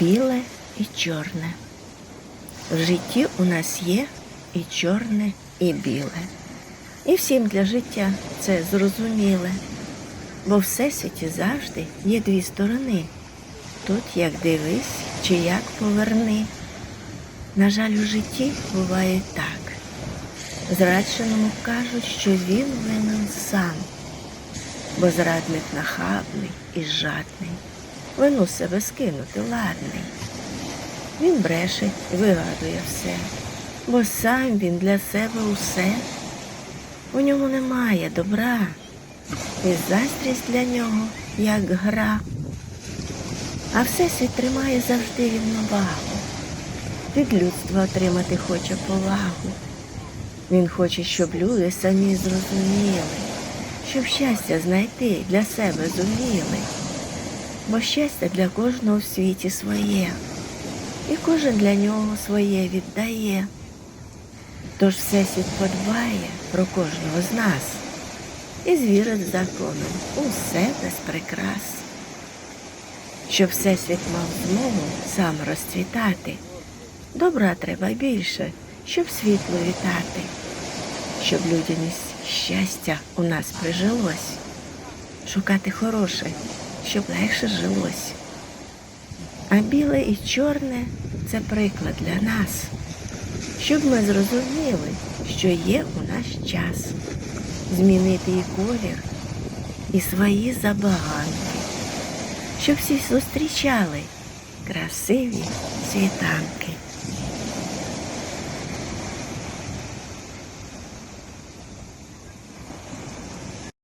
біле і чорне. В житті у нас є і чорне, і біле. І всім для життя це зрозуміле. Бо в всесвіті завжди є дві сторони. Тут як дивись, чи як поверни. На жаль, у житті буває так. Зрадженому кажуть, що він винен сам, бо зрадник нахабний і жадний, вину себе скинути ладний. Він бреше вигадує все, бо сам він для себе усе. У ньому немає добра, і заздрість для нього як гра. А всесвіт тримає завжди рівновагу. Від людства отримати хоче повагу. Він хоче, щоб люди самі зрозуміли, щоб щастя знайти для себе зуміли. Бо щастя для кожного в світі своє, і кожен для нього своє віддає. Тож Всесвіт подбає про кожного з нас і звірить законом усе без прикрас. Щоб Всесвіт мав змогу сам розцвітати, добра треба більше, щоб світло вітати, щоб людяність щастя у нас прижилось, шукати хороше, щоб легше жилось. А біле і чорне це приклад для нас, щоб ми зрозуміли, що є у наш час змінити і колір, і свої забаганки, щоб всі зустрічали красиві світанки.